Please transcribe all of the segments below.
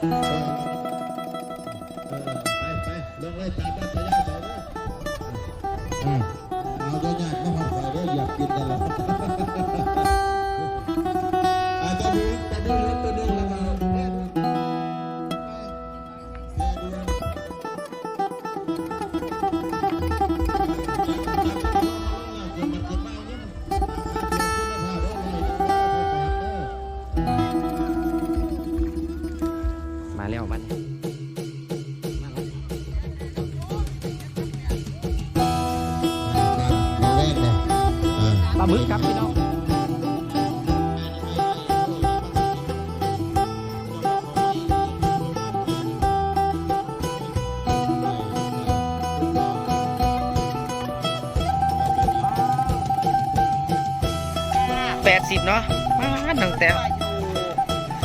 เแปดสิบเนาะมาหนังแต้ว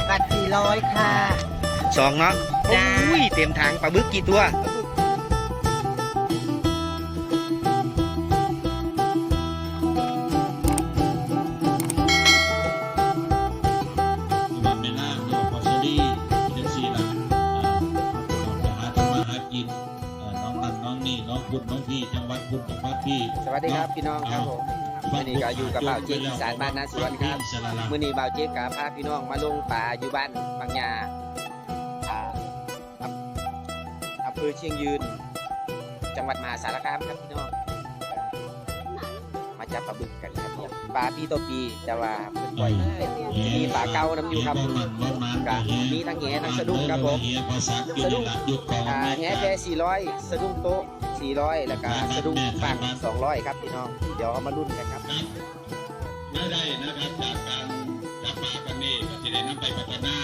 บัตรสี่ร้อยค่ะสองเนาะจ้าอุ้ยเต็มถังปลาบึกกี่ตัว นี้ก็อยู่กับบ่าวเจ๊กอีสานบ้านนาสวนครับมื่อนี้บ่าวเจ๊กกับพาพี่น้องมาลงป่าอยู่บ้านบางยาอ่าอำเภอเชียงยืน จังหวัดมหาสารคามครับพี่น้องมาจับปลาบึกกันครับปลาพี่ตัวปีแต่ว่าเพิ่นปล่อยมีปลาเก่าน้ำอยู่ครับบ่มันบ่มันก็มีทั้งแหทั้งสะดุ้งครับผมเฮียภาษาอยู่นี่ล่ะอยสะดุ้งโต๊ะ400แล้วก็สะดุ้งปัง200ครับพี่น้องเดี๋ยวเอามาลุ้นกัน ครับไม่ได้นะครับจากการจับปลากันนี่ก็จะได้นำไปพัฒนา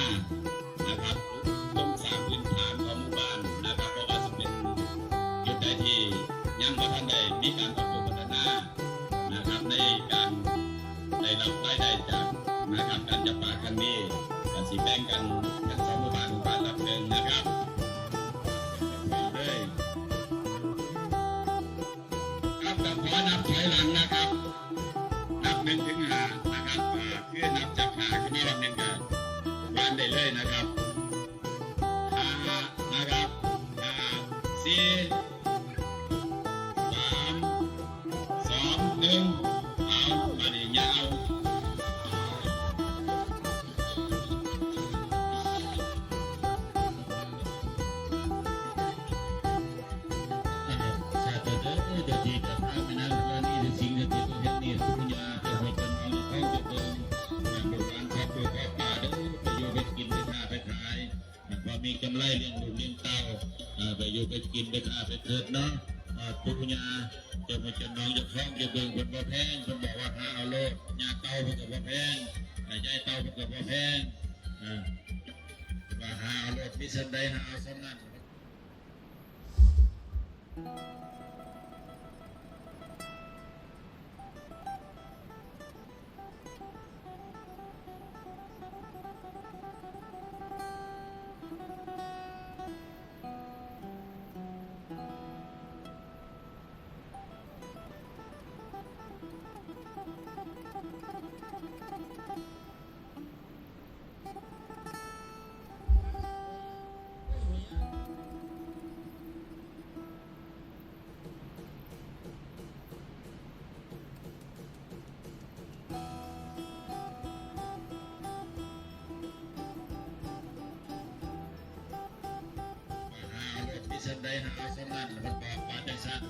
ใดหาสมานนั้นมันบอกว่าจังสัน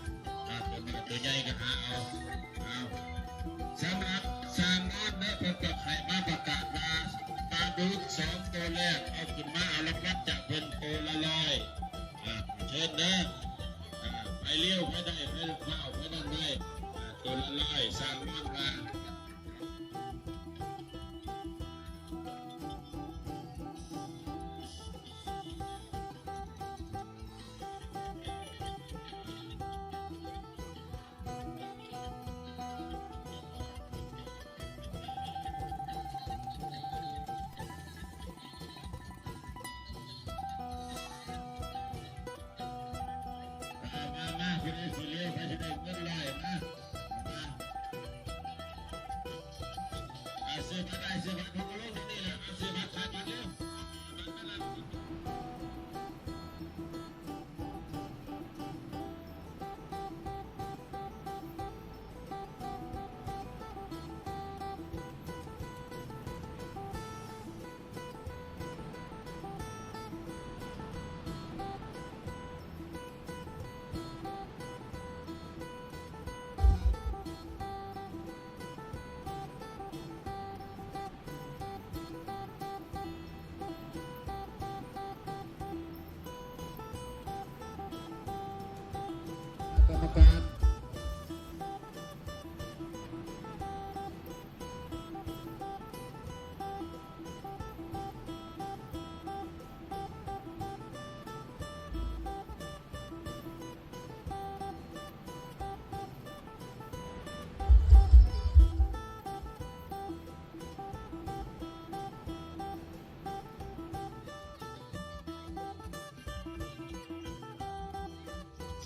ถ้าตัวมันตัวใหญ่ก็หาเอาเอาสำหรับสามนัดนะเป็นก็ให้มาประกาศมาตาดูสองตัวแรกเอาขึ้นมาเอารางวัลจากเพิ่นตัวละร้อยเชิญเด้อไปเลี้ยวไปได้ มา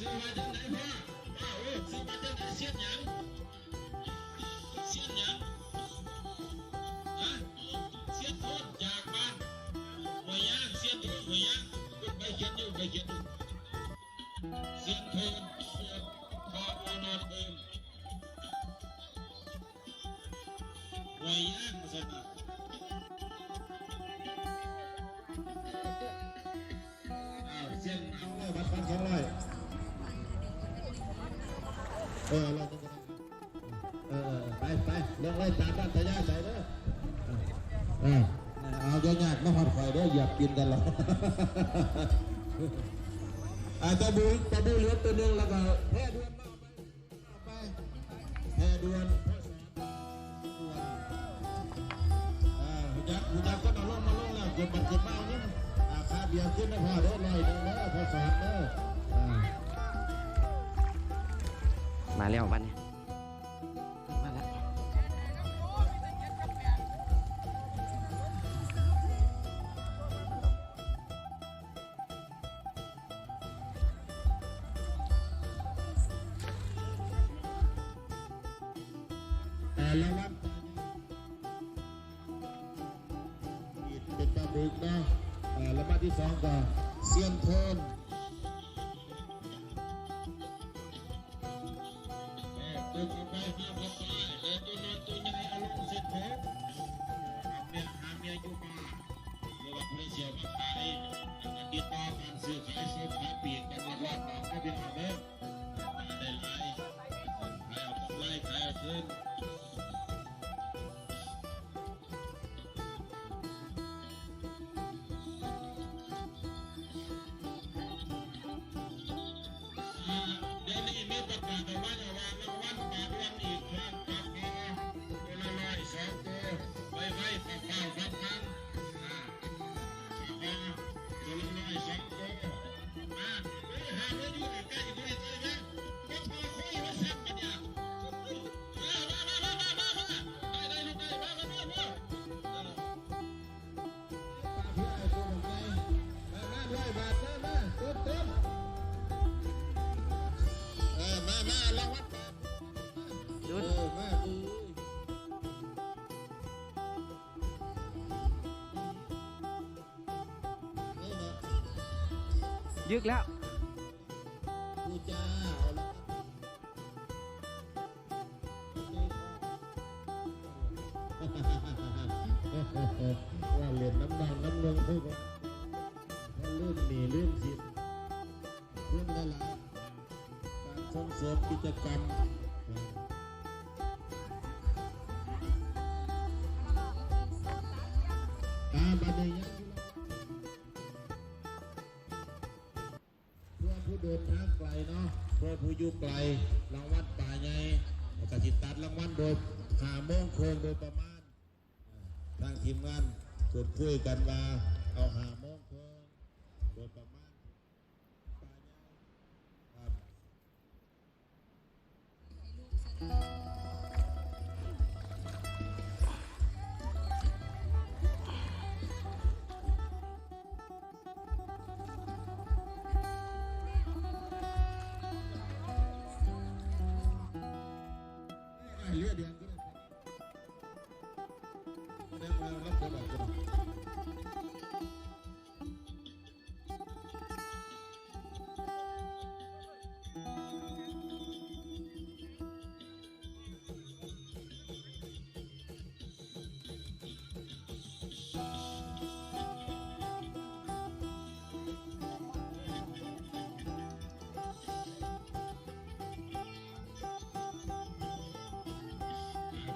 ซื้อมาจังไหนพ่อพ่อโอ้ซื้อมาจังไหนเสียดยัง ออเออไปไปเรื่องไรตามบ้านต่ย่าใส่เด้อเออเอายากยากไม่หอดไฟเด้ออยากกินกันหรอกอาจจะบูจะบูเลือตัวนึงแล้วก็แพ้ดวนมาไปแพ้ดวนยักษ์ยักษ์ก็นอนลงมาลงแล้วเก็บบัตรเก็บดมาเนี่ยอาคาเบียขึ้นนะพ่อเด้อลอยเด้อพ่อสอนเด้อ มาแล้วบ้านนี้มาแล้วแล้วครับเป็นปลาบึกนะแล้วมที่สองก็เซียนโทน ยึกแล้วว่าเหรียญน้ำดำน้ำเงินพวกลื่นหนีลื่นสิทธิ์ลื่นได้หลายการส่งเสริมกิจกรรมตาบันยัง เดินทางไกลเนาะโดยผู้อยู่ไกลรางวัลป่าไงญ่กติตัดรางวัลโดยหาโมงโคงโดยประมาณ ทางทีมงานสุดคุยกันมาเอาหาโม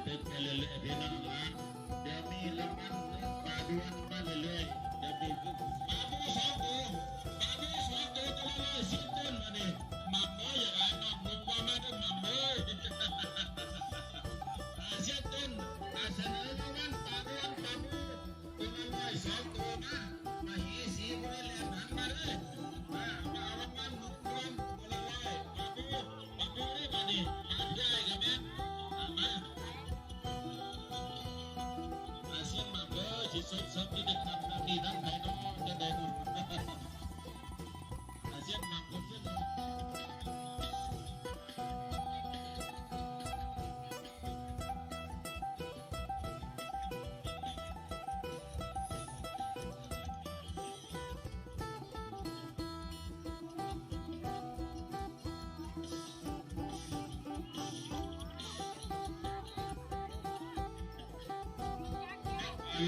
حبيبنا للأبينا รา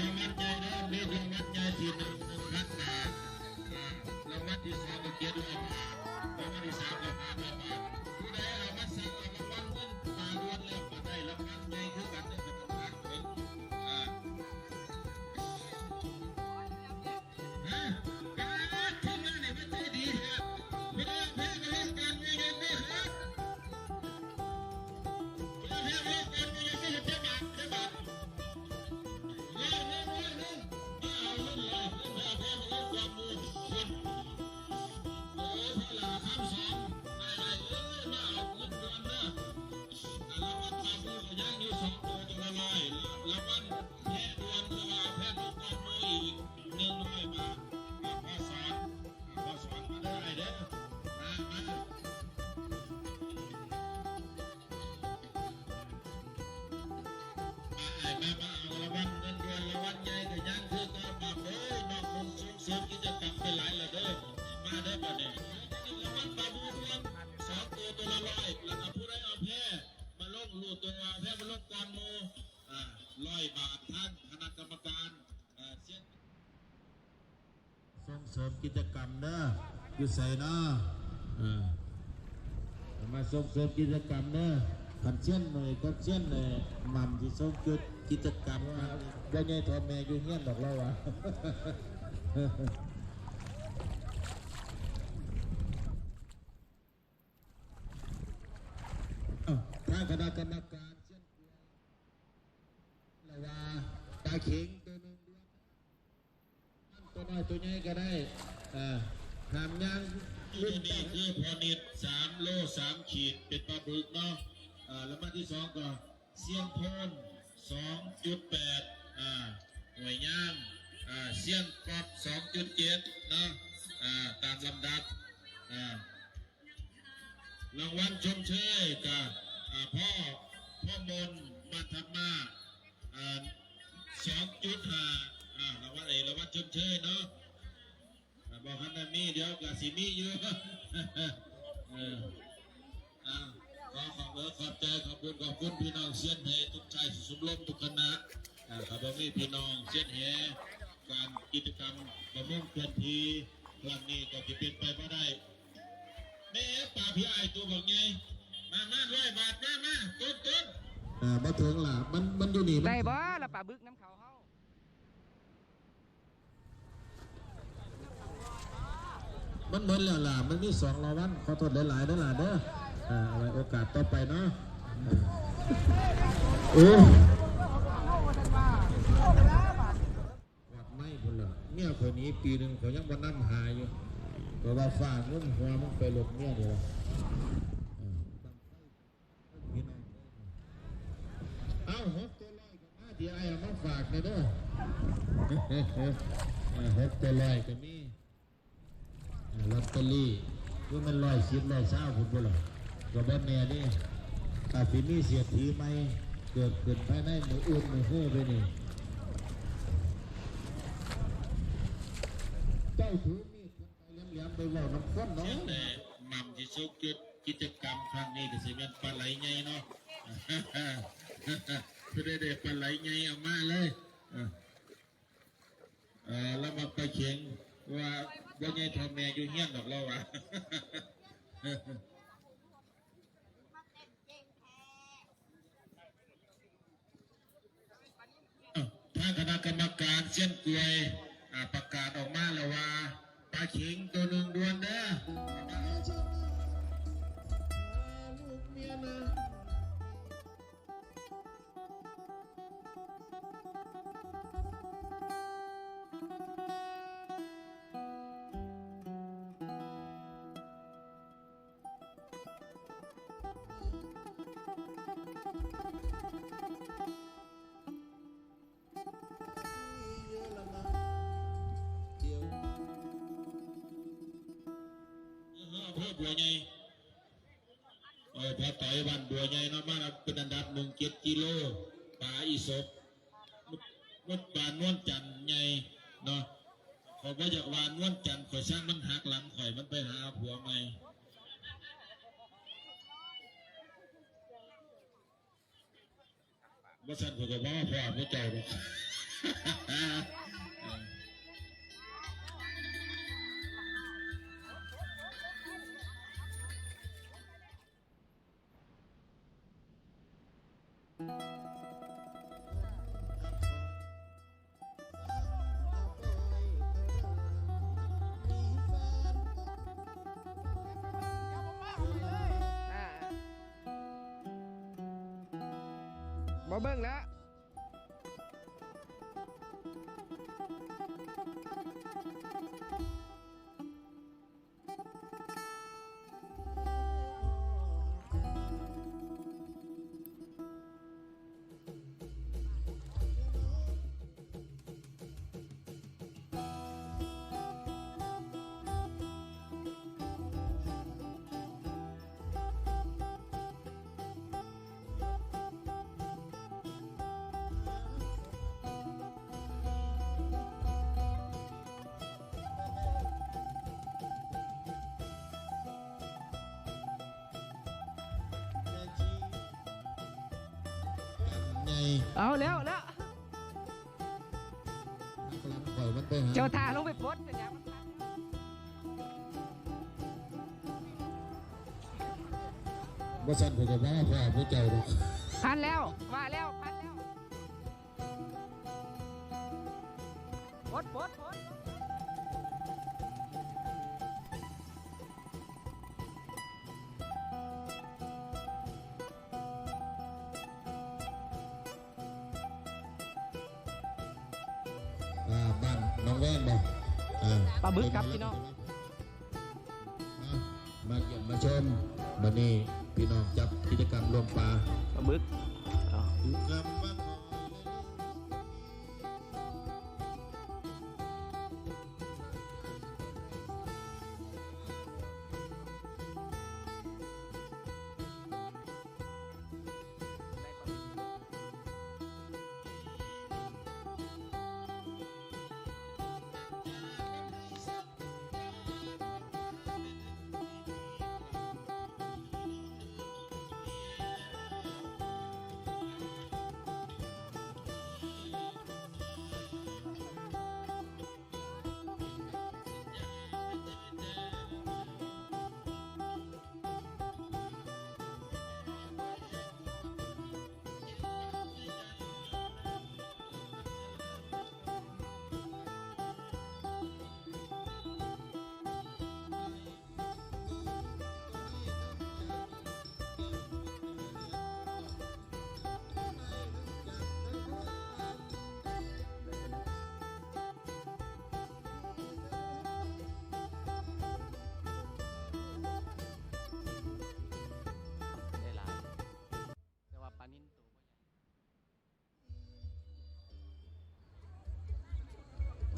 ร้อยบาทท่านคณะกรรมการอ่าเสียส่งเสริมกิจกรรมเด้ออยู่ใส่เนาะมาส่งเสริมกิจกรรมเด้อ ขันเช่นหน่อยก็เช่นเลยม่ำที่ส่งจุดกิจกรรมมาว่าไงทอมแม่อยู่เงี้ยนดอกเราอะอ้าวทางคณะกรรมการเช่นละว่าตาเข็งตัวนึงด้วยตัวน้อยตัวใหญ่ก็ได้เอ่าหามยางนี่นี่คือพอนิดสามโลสามขีดเป็นปลาบึกเนาะ อ่าแล้วมาที่สองก็เสียงโพนสองจุดแปดอ่าหน่วยย่างอ่าเสียงกรอบสองจุดเจ็ดเนาะอ่าตามลำดับอ่ารางวัลชมเชยกับอ่าพ่อพ่อมนบัตรมาอ่าสองจุดห้าอ่ารางวัลเอกรางวัลชมเชยเนาะบอกฮันนามีเดี๋ยวกาสิมีอยู่เอออ่า ขอขอบคุณขอบใจขอบคุณขอบคุณพี่น้องเสียนเหทุกชายสุมลมทุกคณะอ่าขอบคุณพี่น้องเสียนเหการกิจกรรมประมุ่งเคลื่อนที่ครั้งนี้ก็จะเป็นไปไม่ได้แม่ป่าพี่ไอายตัวบอกไงมามาด้วยบาทมามาต้นต้นอ่ามาถึงล่ะมันมันอยู่นี่มันได้บ่ละปลาบึกน้ำเขาเฮามันเหมือนแล้วล่ะมันมีสองรางวัลขอโทษหลายๆเด้อล่ะเด้ออ่า เอาไว้โอกาสต่อไปเนาะโอ้วัดไม่พุ่นล่ะเมียคนนี้ปีหนึ่งเขายังมานั่งหาอยู่เพราะว่าฝ่างุ้มหัวมันไปหลบเมียเดียวพี่น้องเอาหกตัวลอยกับมาที่ไอ้เอามาฝากเลยเด้ออ่าหกตัวลอยก็มีอ่าลอตเตอรี่ว่ามันลอยสิบลอยเศร้าคุณบ่ล่ะ ก็บ่แน่นี่ถ้าสิมีเสียทีไหมเกิดขึ้นภายในมืออื่นมือเฮ้ไปนี่เจ้าถือมีดขึ้นไปเลี่ยมๆไปว่าน้ำข้นเนาะแต่หม่ำที่สุกจุดกิจกรรมครั้งนี้ก็สิเป็นปลาไหลไงเนาะเพื่อได้เด็ปลาไหลไงเอามาเลยเออแล้วมาไปเขียงว่าว่าไงทอแม่อยู่เฮี้ยนดอกเราวะ ทางคณะกรรมการเส้นกลวยอ่าประกาศออกมาแล้วว่าปลาเข็งตัวหนึ่งดวนเด้อ บัวใหญ่เออพอต่อยบ้านบัวใหญ่นะมาเป็นอันดับหนึ่งเจ็ดกิโลปลาอีสบมุดปลานนวลจันใหญ่เนาะขาก็อยากวานนวลจันข่อยสร้างมันหักหลังข่อยมันไปหาผัวใหม่บ่สั่นข่อยก็บ่ว่าพ่อบ่เจ้าดอก บ่เบิ่งแล้ว ใหญ่เอาแล้วแล้วหักหลังข่อยมันไปหาเจ้าทาลงไปปลดเป็นหยังมันทันบ่สั่นข่อยก็บ่ว่าพ่อบ่เจ้าดอกพันแล้วมาแล้วพันแล้ว มาเยี่ยมมาชมบัดนี้พี่น้องจับกิจกรรมรวมปลาปลาบึกเอาอยู่คำว่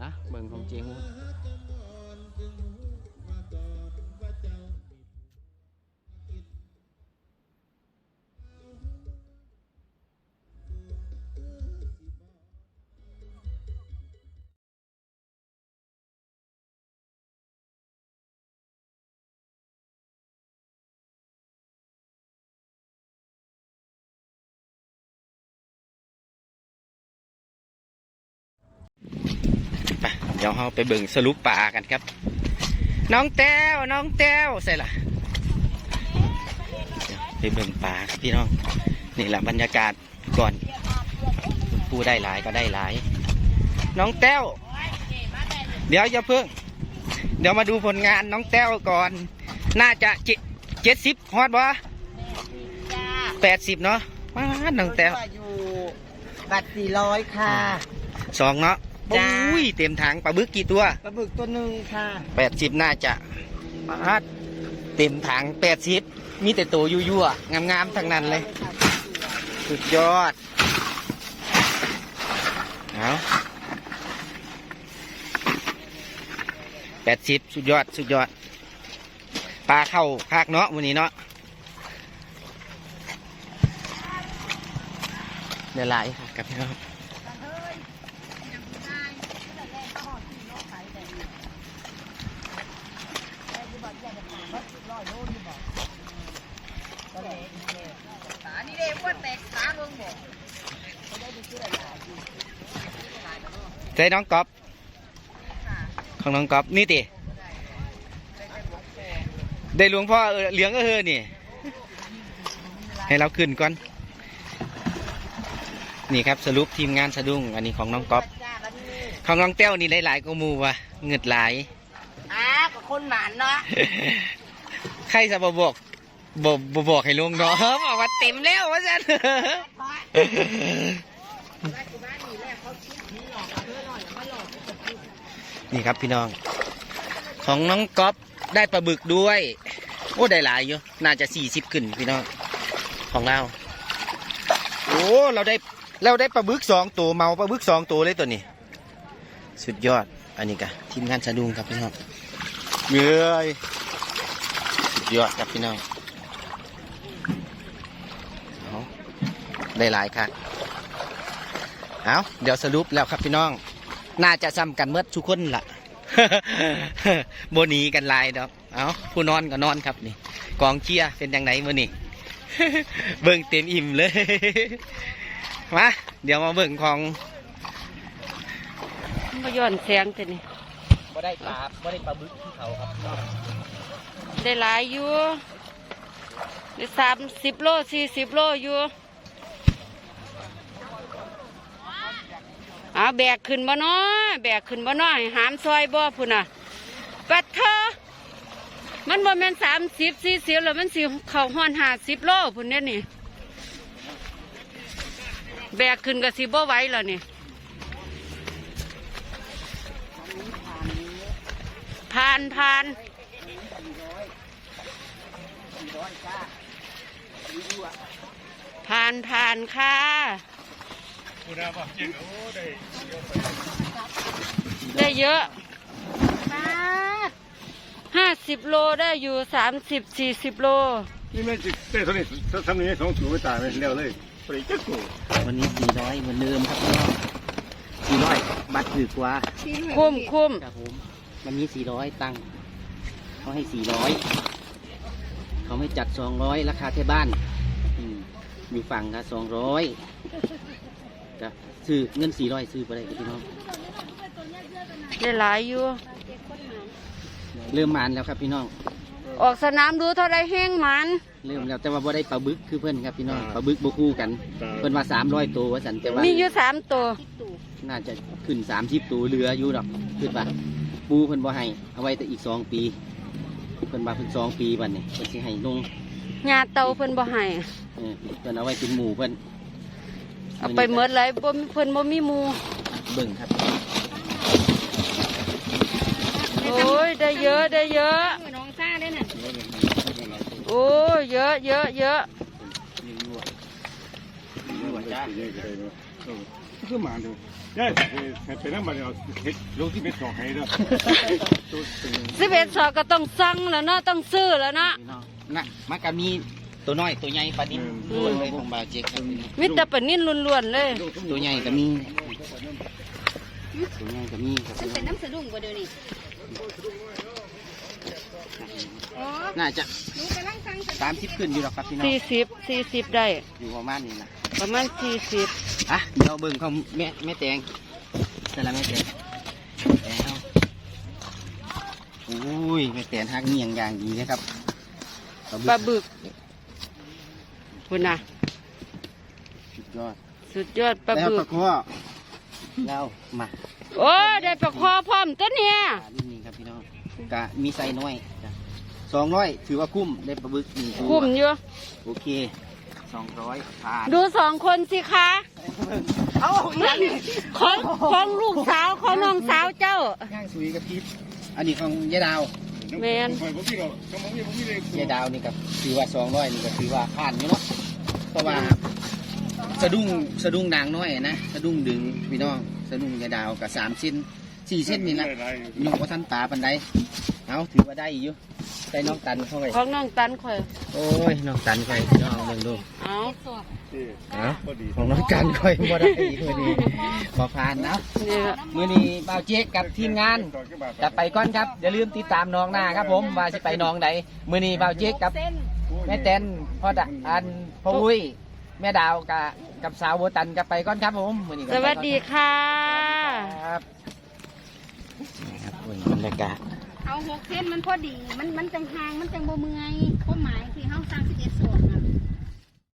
ใหญ่นะ ดี๋ยวเราไปเบิ่งสรุปป่ากันครับ น้องแต้วน้องแต้วใส่ละเดี๋ยวไปเบิ่งป่าครับพี่น้อง นี่แหละบรรยากาศก่อนผู้ได้หลายก็ได้หลาย น้องแต้ว เดี๋ยวอย่าเพิ่ง เดี๋ยวมาดูผลงานน้องแต้วก่อน น่าจะเจ็ดสิบฮอดวะจ้าแปดสิบเนาะมาน้องแต้วอยู่บัตรสี่ร้อยค่ะสองเนาะ จ้า อุ้ยเต็มถังปลาบึกกี่ตัวปลาบึกตัวหนึ่งค่ะแปดสิบน่าจะมาดเต็มถังแปดสิบมีแต่ตัวยั่วๆงามๆทั้งนั้นเลย สุดยอดเอาแปดสิบสุดยอด สุดยอด ปลาเข้าภาคเนาะวันนี้เนาะเดี๋ยวไลายครับกับพี่น้อง ใช่น้องก๊อฟของน้องก๊อฟนี่ติได้หลวงพ่อเออเหลืองก็เฮอนี่ ให้เราขึ้นก่อน นี่ครับสรุปทีมงานสะดุ้งอันนี้ของน้องก๊อฟของน้องแต้วนี่หลายๆก็มูวะเงืดหลายอ้าก็คนหมานเนาะใครจะบบอกบอกบบอกให้ลุงเนาะบอกว่าเต็มแล้วว่าจัน นี่ครับพี่น้อง ของน้องก๊อฟได้ปลาบึกด้วย โอ้ได้หลายอยู่น่าจะสี่สิบขึ้นพี่น้องของเราโอ้เราได้เราได้ปลาบึกสองตัวเมาปลาบึกสองตัวเลยตัวนี้ สุดยอดอันนี้กะทีมงานสะดุ้งครับพี่น้องเย้ยสุดยอดครับพี่น้องเอาได้หลายครับเอาเดี๋ยวสรุปแล้วครับพี่น้อง น่าจะซ้ำกันเมื่อทุกคนล่ะโบหนีกันหลายดอกเอาผู้นอนก็นอนครับนี่ กองเชียร์เป็นยังไงมื่อนี่เบิ่งเต็มอิ่มเลยมาเดี๋ยวมาเบิ่งของมาย้อนแสงแต่นี่บ่ได้ปลาบ่ได้ปลาบึกที่เขาครับได้หลายอยู่ได้สามสิบโลสี่สิบโลอยู่ เอาแบกขึ้นบ่น้อยแบกขึ้นบ่น้อยหามซอยบ่พุ่นน่ะปัดเธอมันบ่แม่นสามสิบสี่สิบแล้วมันสิเข้าห้อนห้าสิบโลพุ่นเนี่ยนี่ แบกขึ้นก็สิบ่ไหวแล้วนี่ผ่านผ่านผ่านผ่านค่ะ ได้เยอะห้าสิบโลได้อยู่สามสิบสี่สิบโล นี่แม่จิเต้เท่านี้ทำนี้สองสูไม่ตายไปเร็วเลยไปจักกูวันนี้สี่ร้อยเหมือนเดิมครับสี่ร้อยบัตรถือกว่าคุ้มคุ้มครับผมมันมีสี่ร้อยตังค์เขาให้สี่ร้อยเขาไม่จัดสองร้อยราคาแค่บ้านอืมอยู่ฝั่งละสองร้อย จะซื้อเงินสี่ร้อยซื้อไปได้ครับพี่น้องได้หลายอยู่ เริ่มมานแล้วครับพี่น้อง ออกสนามดูเท่าไรแห้งหมันเริ่มแล้วแต่ว่าบ่ได้ปลาบึกคือเพื่อนครับพี่น้องปลาบึกบ่คู่กัน เพื่อนว่าสามร้อยตัวว่าสันแต่ว่ามีอยู่สามตัวน่าจะขึ้นสามสิบตัวเรืออยู่ดอกขึ้นปะปูเพิ่นบ่ให้เอาไว้แต่อีกสองปี เพิ่นว่าเพิ่นสองปีบัดนี้เพิ่นสิให้ลงหญ้าเตาเพิ่นบ่ให้เออเพิ่นเอาไว้เป็นหมู่เพิ่น เอาไปเมดเลยบ่มีเพิ่นบ่มีหมูเบิ่งครับโอ้ยได้เยอะได้เยอะโอ้ยเยอะเยอะเยอะคือหมาดูได้ไปนั่งมาเดี๋ยวเฮ็ดลงที่เม็ดสองให้ด้วยสิบเอ็ดสอก็ต้องสั่งแล้วเนาะต้องซื้อแล้วเนาะพี่น้องนะมันก็มี ตัวน้อยตัวใหญ่ปลาดินล้วนเลยของบาเจ็กครับพี่น้องมิตรปลานิ่นล้วนๆเลยตัวใหญ่ก็มีตัวใหญ่ก็มีครับพี่น้องน้ำสะดุ้งกว่าเดี๋ยวนี้น่าจะสามสิบขึ้นอยู่หรอกครับพี่น้องสี่สิบสี่สิบได้อยู่ประมาณนี้นะประมาณสี่สิบอะเดี๋ยวเบิ่งเขาแม่แม่แตงแต่ละแม่แตงแตงเอาโอ้ยแม่แตงหักเงียงอย่างดีนะครับปลาบึก คุณน่ะสุดยอดสุดยอดปลาแล้วบึปลากคอแล้วมาโอ้ได้ปลาคอพร้อมตัวเนี่ยปลาลิ้นนี่ครับพี่น้องกะมีไซน้อยสองร้อยถือว่าคุ้มได้ปลาบึกหนึ่งตัวคุ้มอยู่ โอเคสองร้อยผ่านดูสองคนสิคะของของลูกสาวของน้องสาวเจ้า ย่างสุยกับพีชอันนี้ของยายดาวแมนคอยผมพี่เราสมองพี่ผมพี่เลยยายดาวนี่กับถือว่าสองร้อยนี่ก็ถือว่าผ่านอยู่เนาะ เพราะว่าสะดุ้งสะดุ้งนางน้อยนะสะดุ้งดึงพี่น้องสะดุ้งยายดาวกับสามเส้นสี่เส้นนี่นะน้องว่าท่านตาปันไดเอาถือว่าได้อยู่ได้น้องตันเข้าไปของน้องตันข่อยโอ้ยน้องตันข่อยพี่น้องเบิ่งดูเอาที่เอาพอดีของน้องตันข่อยบ่ได้อีกมื้อนี้ขอผ่านเนาะนี่ล่ะมื้อนี้บ่าวเจ๊กกับทีมงานจะไปก่อนครับอย่าลืมติดตามน้องหน้าครับผมว่าสิไปน้องไหนมื้อนี้บ่าวเจ๊กกับแม่แตนพ่อดะอัน พ่ออุ้ยแม่ดาวกับกับสาวโบตันกับไปก่อนครับผมมื้อนี้ก็สไปก่อนวัสดีค่ะครับนี่ครับบรรยากาศเอาหกเส้นมันพอดี มันมันจังหางมันจังบ่เมื่อยความหมายที่เฮาสร้างสิบเอ็ดส่วน